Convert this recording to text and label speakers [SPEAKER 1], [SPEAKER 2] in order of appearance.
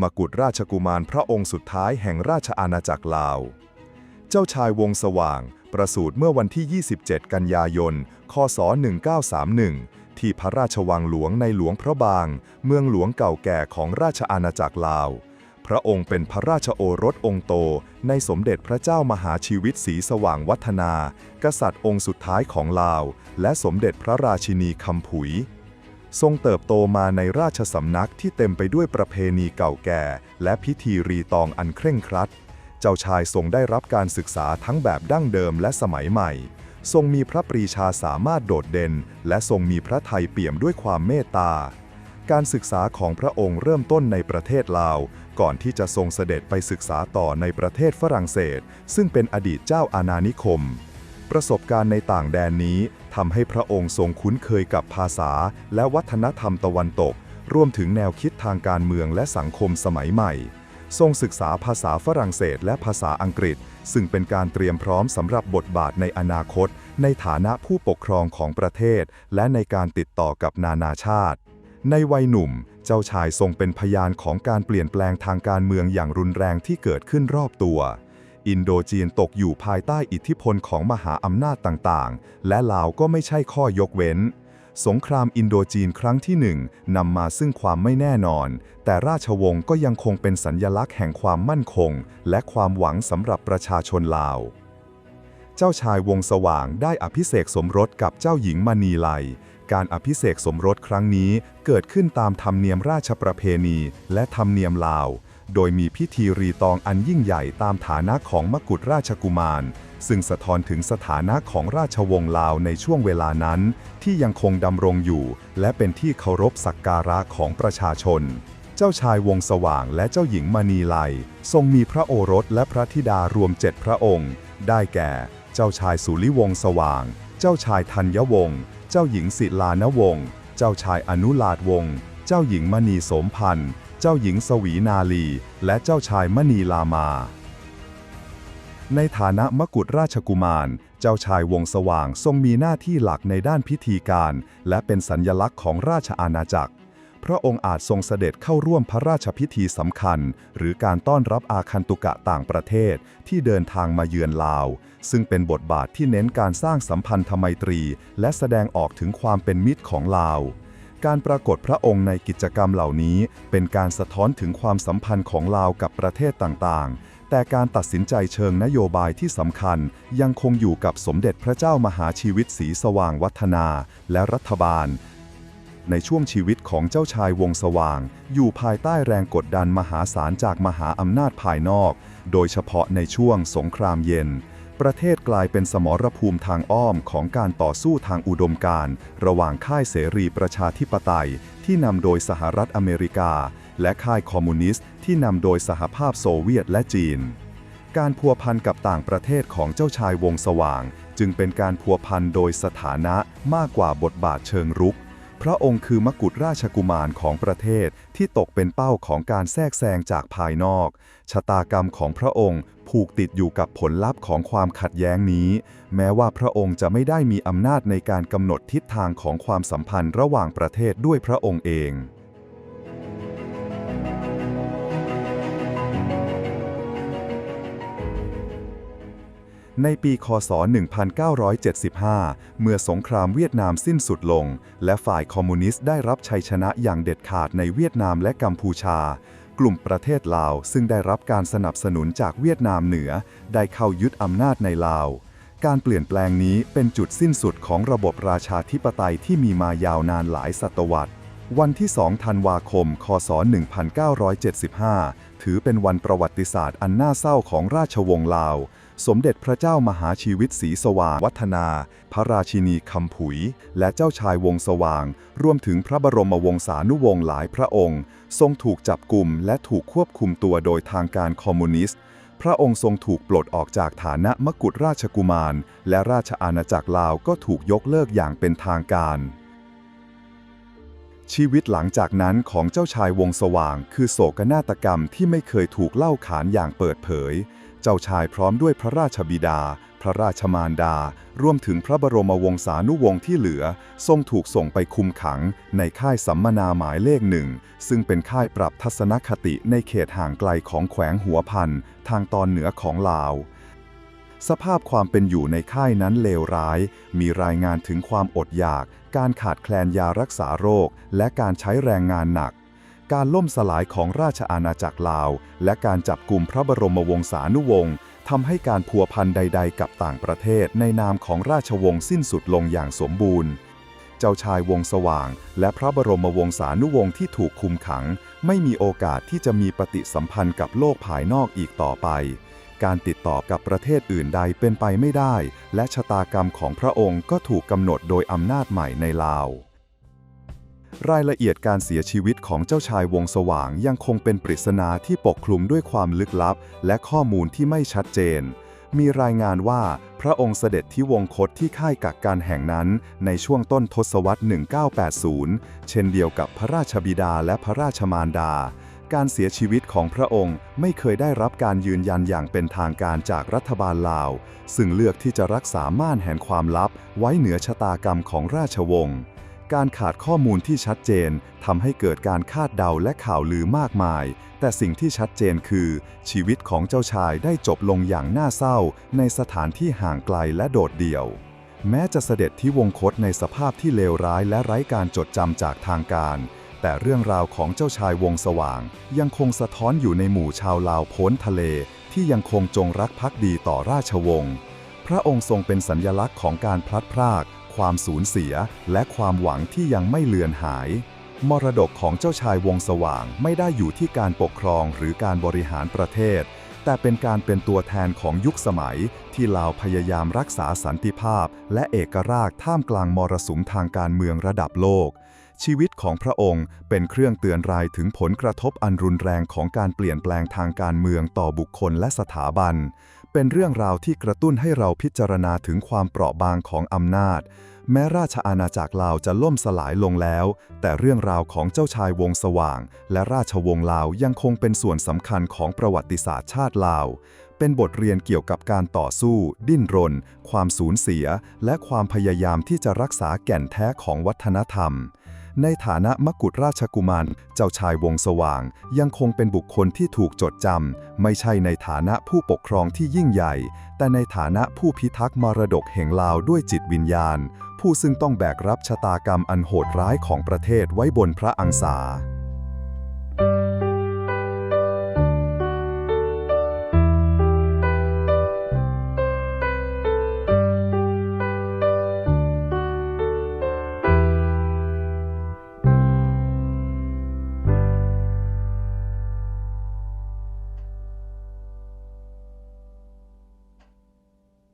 [SPEAKER 1] มกุฎราชกุมารพระองค์สุดท้ายแห่งราชอาณาจักรลาว เจ้าชายวงสว่าง ประสูติเมื่อวันที่ 27 กันยายน คศ 1931 ที่พระราชวังหลวงในหลวงพระบาง เมืองหลวงเก่าแก่ของราชอาณาจักรลาว พระองค์เป็นพระราชโอรสองค์โต ในสมเด็จพระเจ้ามหาชีวิตศรีสว่างวัฒนา กษัตริย์องค์สุดท้ายของลาว และสมเด็จพระราชินีคำผุย ทรงเติบโตมาในราชสำนักที่เต็มไปด้วยประเพณีเก่าแก่ และพิธีรีตองอันเคร่งครัด เจ้าชายทรงได้รับการศึกษาทั้งแบบดั้งเดิมและสมัยใหม่ ทรงมีพระปรีชาสามารถโดดเด่น และทรงมีพระทัยเปี่ยมด้วยความเมตตา การศึกษาของพระองค์เริ่มต้นในประเทศลาว ก่อนที่จะทรงเสด็จไปศึกษาต่อในประเทศฝรั่งเศส ซึ่งเป็นอดีตเจ้าอาณานิคม ประสบการณ์ในต่างแดนนี้ทำให้พระองค์ทรงคุ้นเคยกับภาษา และวัฒนธรรมตะวันตก รวมถึงแนวคิดทางการเมืองและสังคมสมัยใหม่ ทรงศึกษาภาษาฝรั่งเศสและภาษาอังกฤษ ซึ่งเป็นการเตรียมพร้อมสำหรับบทบาทในอนาคต ในฐานะผู้ปกครองของประเทศ และในการติดต่อกับนานาชาติ ในวัยหนุ่ม เจ้าชายทรงเป็นพยานของการเปลี่ยนแปลงทางการเมืองอย่างรุนแรงที่เกิดขึ้นรอบตัว อินโดจีนตกอยู่ภายใต้อิทธิพลของมหาอำนาจต่างๆ และลาวก็ไม่ใช่ข้อยกเว้น สงครามอินโดจีนครั้งที่หนึ่งนำมาซึ่งความไม่แน่นอน แต่ราชวงศ์ก็ยังคงเป็นสัญญลักษณ์แห่งความมั่นคง และความหวังสำหรับประชาชนลาว เจ้าชายวงสว่างได้อภิเษกสมรสกับเจ้าหญิงมณีไลการอภิเษกสมรสครั้งนี้เกิดขึ้นตามธรรมเนียมราชประเพณี และธรรมเนียมลาว โดยมีพิธีรีตองอันยิ่งใหญ่ตามฐานะของมกุฎราชกุมาร ซึ่งสะท้อนถึงสถานะของราชวงศ์ลาวในช่วงเวลานั้น ที่ยังคงดำรงอยู่ และเป็นที่เคารพสักการะของประชาชน เจ้าชายวงสว่างและเจ้าหญิงมณีไลทรงมีพระโอรสและพระธิดารวมเจ็ดพระองค์ ได้แก่ เจ้าชายสุริวงสว่าง เจ้าชายธัญวงศ์เจ้าหญิงศิลานวงศ์เจ้าชายอนุลาดวงศ์เจ้าหญิงมณีสมพันธ์ เจ้าหญิงสวีนาลี และเจ้าชายมณีลามา ในฐานะมกุฎราชกุมาร เจ้าชายวงสว่างทรงมีหน้าที่หลักในด้านพิธีการ และเป็นสัญญลักษณ์ของราชอาณาจักร พระองค์อาจทรงเสด็จเข้าร่วมพระราชพิธีสำคัญ หรือการต้อนรับอาคันตุกะต่างประเทศที่เดินทางมาเยือนลาว ซึ่งเป็นบทบาทที่เน้นการสร้างสัมพันธไมตรี และแสดงออกถึงความเป็นมิตรของลาว การปรากฏพระองค์ในกิจกรรมเหล่านี้ เป็นการสะท้อนถึงความสัมพันธ์ของลาวกับประเทศต่างๆ แต่การตัดสินใจเชิงนโยบายที่สำคัญ ยังคงอยู่กับสมเด็จพระเจ้ามหาชีวิตศรีสว่างวัฒนา และรัฐบาล ในช่วงชีวิตของเจ้าชายวงสว่าง อยู่ภายใต้แรงกดดันมหาศาลจากมหาอำนาจภายนอก โดยเฉพาะในช่วงสงครามเย็น ประเทศกลายเป็นสมรภูมิทางอ้อมของการต่อสู้ทางอุดมการณ์ระหว่างค่ายเสรีประชาธิปไตย ที่นำโดยสหรัฐอเมริกา และค่ายคอมมิวนิสต์ที่นำโดยสหภาพโซเวียตและจีน การพัวพันกับต่างประเทศของเจ้าชายวงสว่าง จึงเป็นการพัวพันโดยสถานะมากกว่าบทบาทเชิงรุก พระองค์คือมกุฎราชกุมารของประเทศที่ตกเป็นเป้าของการแทรกแซงจากภายนอก ชะตากรรมของพระองค์ผูกติดอยู่กับผลลัพธ์ของความขัดแย้งนี้ แม้ว่าพระองค์จะไม่ได้มีอำนาจในการกำหนดทิศทางของความสัมพันธ์ระหว่างประเทศด้วยพระองค์เอง ในปีคศ 1975 เมื่อสงครามเวียดนามสิ้นสุดลง และฝ่ายคอมมิวนิสต์ได้รับชัยชนะอย่างเด็ดขาดในเวียดนามและกัมพูชา กลุ่มประเทศลาวซึ่งได้รับการสนับสนุนจากเวียดนามเหนือ ได้เข้ายึดอำนาจในลาว การเปลี่ยนแปลงนี้เป็นจุดสิ้นสุดของระบบราชาธิปไตยที่มีมายาวนานหลายศตวรรษวันที่ 2 ธันวาคม คศ 1975 ถือเป็นวันประวัติศาสตร์อันน่าเศร้าของราชวงศ์ลาว สมเด็จพระเจ้ามหาชีวิตศรีสว่างวัฒนา พระราชินีคำผุย และเจ้าชายวงสว่าง รวมถึงพระบรมวงศานุวงศ์หลายพระองค์ ทรงถูกจับกลุ่มและถูกควบคุมตัวโดยทางการคอมมิวนิสต์ พระองค์ทรงถูกปลดออกจากฐานะมกุฎราชกุมาร และราชอาณาจักรลาวก็ถูกยกเลิกอย่างเป็นทางการชีวิตหลังจากนั้นของเจ้าชายวงสว่าง คือโศกนาฏกรรมที่ไม่เคยถูกเล่าขานอย่างเปิดเผย เจ้าชายพร้อมด้วยพระราชบิดา พระราชมารดา รวมถึงพระบรมวงศานุวงศ์ที่เหลือ ทรงถูกส่งไปคุมขังในค่ายสัมมนาหมายเลขหนึ่ง ซึ่งเป็นค่ายปรับทัศนคติในเขตห่างไกลของแขวงหัวพัน ทางตอนเหนือของลาวสภาพความเป็นอยู่ในค่ายนั้นเลวร้าย มีรายงานถึงความอดอยาก การขาดแคลนยารักษาโรค และการใช้แรงงานหนัก การล่มสลายของราชอาณาจักรลาว และการจับกลุ่มพระบรมวงศานุวงศ์ทำให้การพัวพันใด ๆ กับต่างประเทศในนามของราชวงศ์สิ้นสุดลงอย่างสมบูรณ์ เจ้าชายวงสว่าง และพระบรมวงศานุวงศ์ที่ถูกคุมขัง ไม่มีโอกาสที่จะมีปฏิสัมพันธ์กับโลกภายนอกอีกต่อไป การติดต่อกับประเทศอื่นใดเป็นไปไม่ได้ และชะตากรรมของพระองค์ก็ถูกกำหนดโดยอำนาจใหม่ในลาว รายละเอียดการเสียชีวิตของเจ้าชายวงสว่างยังคงเป็นปริศนาที่ปกคลุมด้วยความลึกลับ และข้อมูลที่ไม่ชัดเจน มีรายงานว่าพระองค์เสด็จที่วงคตที่ค่ายกักกันแห่งนั้น ในช่วงต้นทศวรรษ 1980 เช่นเดียวกับพระราชบิดาและพระราชมารดา การเสียชีวิตของพระองค์ไม่เคยได้รับการยืนยันอย่างเป็นทางการจากรัฐบาลลาว ซึ่งเลือกที่จะรักษาม่านแห่งความลับไว้เหนือชะตากรรมของราชวงศ์ การขาดข้อมูลที่ชัดเจนทำให้เกิดการคาดเดาและข่าวลือมากมาย แต่สิ่งที่ชัดเจนคือ ชีวิตของเจ้าชายได้จบลงอย่างน่าเศร้า ในสถานที่ห่างไกลและโดดเดี่ยว แม้จะเสด็จที่วงคตในสภาพที่เลวร้ายและไร้การจดจำจากทางการ แต่เรื่องราวของเจ้าชายวงสว่าง ยังคงสะท้อนอยู่ในหมู่ชาวลาวพ้นทะเล ที่ยังคงจงรักภักดีต่อราชวงศ์พระองค์ทรงเป็นสัญญลักษณ์ของการพลัดพราก ความสูญเสีย และความหวังที่ยังไม่เลือนหาย มรดกของเจ้าชายวงสว่างไม่ได้อยู่ที่การปกครองหรือการบริหารประเทศ แต่เป็นการเป็นตัวแทนของยุคสมัย ที่ลาวพยายามรักษาสันติภาพ และเอกราชท่ามกลางมรสุมทางการเมืองระดับโลกชีวิตของพระองค์เป็นเครื่องเตือนรายถึงผลกระทบอันรุนแรงของการเปลี่ยนแปลงทางการเมืองต่อบุคคลและสถาบัน เป็นเรื่องราวที่กระตุ้นให้เราพิจารณาถึงความเปราะบางของอำนาจ แม้ราชอาณาจักรลาวจะล่มสลายลงแล้ว แต่เรื่องราวของเจ้าชายวงสว่าง และราชวงศ์ลาวยังคงเป็นส่วนสำคัญของประวัติศาสตร์ชาติลาว เป็นบทเรียนเกี่ยวกับการต่อสู้ ดิ้นรน ความสูญเสีย และความพยายามที่จะรักษาแก่นแท้ของวัฒนธรรม ในฐานะมกุฎราชกุมาร เจ้าชายวงสว่าง ยังคงเป็นบุคคลที่ถูกจดจำ ไม่ใช่ในฐานะผู้ปกครองที่ยิ่งใหญ่ แต่ในฐานะผู้พิทักษ์มรดกแห่งลาวด้วยจิตวิญญาณ ผู้ซึ่งต้องแบกรับชะตากรรมอันโหดร้ายของประเทศไว้บนพระอังสา